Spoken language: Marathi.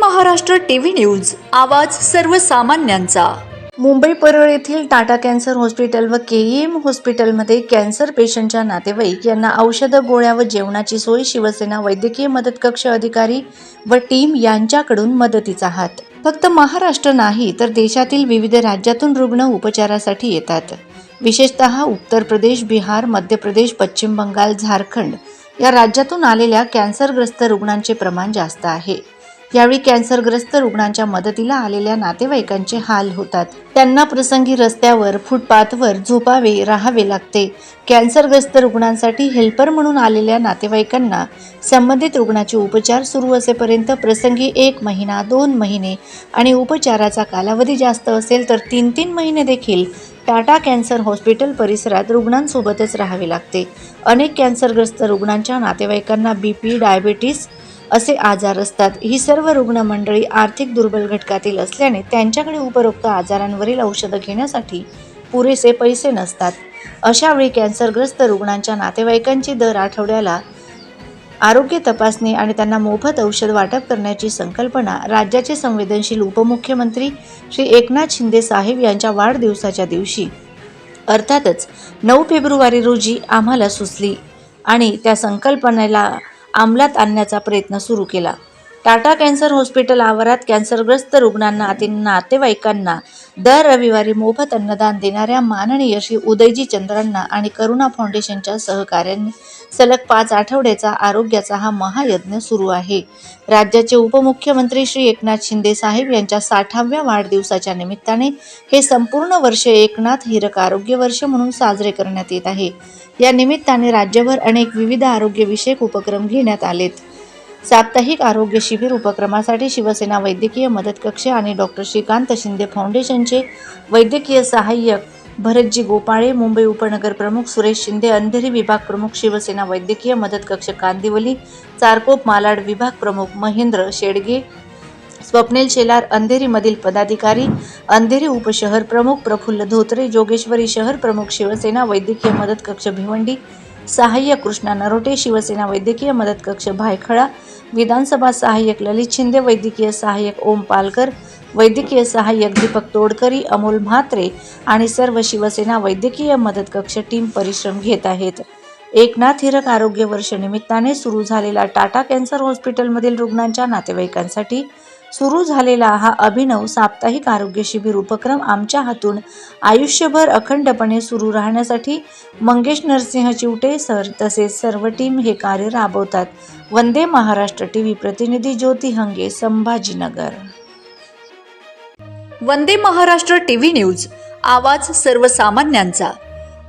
महाराष्ट्र टीव्ही न्यूज आवाज सर्वसामान्यांचा. मुंबई परळ येथील टाटा कॅन्सर हॉस्पिटल व केईएम हॉस्पिटलमध्ये कॅन्सर पेशंटच्या नातेवाईक यांना औषधं गोळ्या व जेवणाची सोय शिवसेना वैद्यकीय मदत कक्ष अधिकारी व टीम यांच्याकडून मदतीचा हात. फक्त महाराष्ट्र नाही तर देशातील विविध राज्यातून रुग्ण उपचारासाठी येतात. विशेषतः उत्तर प्रदेश बिहार मध्य प्रदेश पश्चिम बंगाल झारखंड या राज्यातून आलेल्या कॅन्सरग्रस्त रुग्णांचे प्रमाण जास्त आहे. यावेळी कॅन्सरग्रस्त रुग्णांच्या मदतीला आलेल्या नातेवाईकांचे हाल होतात. त्यांना प्रसंगी रस्त्यावर फुटपाथवर झोपावे राहावे लागते. कॅन्सरग्रस्त रुग्णांसाठी हेल्पर म्हणून आलेल्या नातेवाईकांना संबंधित रुग्णाचे उपचार सुरू असेपर्यंत प्रसंगी एक महिना दोन महिने आणि उपचाराचा कालावधी जास्त असेल तर तीन तीन महिने देखील टाटा कॅन्सर हॉस्पिटल परिसरात रुग्णांसोबतच राहावे लागते. अनेक कॅन्सरग्रस्त रुग्णांच्या नातेवाईकांना बी पी डायबेटीस असे आजार असतात. ही सर्व रुग्ण मंडळी आर्थिक दुर्बल घटकातील असल्याने त्यांच्याकडे उपरोक्त आजारांवरील औषधं घेण्यासाठी पुरेसे पैसे नसतात. अशावेळी कॅन्सरग्रस्त रुग्णांच्या नातेवाईकांची दर आठवड्याला आरोग्य तपासणी आणि त्यांना मोफत औषध वाटप करण्याची संकल्पना राज्याचे संवेदनशील उपमुख्यमंत्री श्री एकनाथ शिंदे साहेब यांच्या वाढदिवसाच्या दिवशी. अर्थातच नऊ फेब्रुवारी रोजी आम्हाला सुचली आणि त्या संकल्पनेला अंमलात आणण्याचा प्रयत्न सुरू केला. टाटा कॅन्सर हॉस्पिटल आवारात कॅन्सरग्रस्त रुग्णांना आणि नातेवाईकांना दर रविवारी मोफत अन्नदान देणाऱ्या माननीय श्री उदयजी चंद्रांना आणि करुणा फाउंडेशनच्या सहकार्याने सलग पाच आठवड्याचा आरोग्याचा हा महायज्ञ सुरू आहे. राज्याचे उपमुख्यमंत्री श्री एकनाथ शिंदे साहेब यांच्या साठाव्या वाढदिवसाच्या निमित्ताने हे संपूर्ण वर्ष एकनाथ हिरक आरोग्य वर्ष म्हणून साजरे करण्यात येत आहे. या निमित्ताने राज्यभर अनेक विविध आरोग्यविषयक उपक्रम घेण्यात आलेत. साप्ताहिक आरोग्य शिबिर उपक्रमासाठी शिवसेना वैद्यकीय मदत कक्ष आणि डॉक्टर श्रीकांत शिंदे फाउंडेशनचे वैद्यकीय सहाय्यक भरतजी गोपाळे मुंबई उपनगर प्रमुख सुरेश शिंदे अंधेरी विभाग प्रमुख शिवसेना वैद्यकीय मदत कक्ष कांदिवली चारकोप मालाड विभाग प्रमुख महेंद्र शेडगे स्वप्नील शेलार अंधेरीमधील पदाधिकारी अंधेरी उपशहर प्रमुख प्रफुल्ल धोत्रे जोगेश्वरी शहर प्रमुख शिवसेना वैद्यकीय मदत कक्ष भिवंडी सहाय्य कृष्णा नरोटे शिवसेना वैद्यकीय मदत कक्ष भायखळा विधानसभा सहाय्यक ललित शिंदे वैद्यकीय सहाय्यक ओम पालकर वैद्यकीय सहाय्यक दीपक तोडकरी अमोल म्हात्रे आणि सर्व शिवसेना वैद्यकीय मदत कक्ष टीम परिश्रम घेत आहेत. एकनाथ हिरक आरोग्य वर्ष निमित्ताने सुरू झालेला टाटा कॅन्सर हॉस्पिटलमधील रुग्णांच्या नातेवाईकांसाठी सुरू झालेला हा अभिनव साप्ताहिक आरोग्य शिबिर उपक्रम आमच्या हातून आयुष्यभर अखंडपणे सुरू राहण्यासाठी मंगेश नरसिंह चिवटे सर तसेच सर्व टीम हे कार्य राबवतात. वंदे महाराष्ट्र टी व्ही प्रतिनिधी Jyoti Hange Sambhajinagar. Vande Maharashtra T V news आवाज सर्वसामान्यांचा.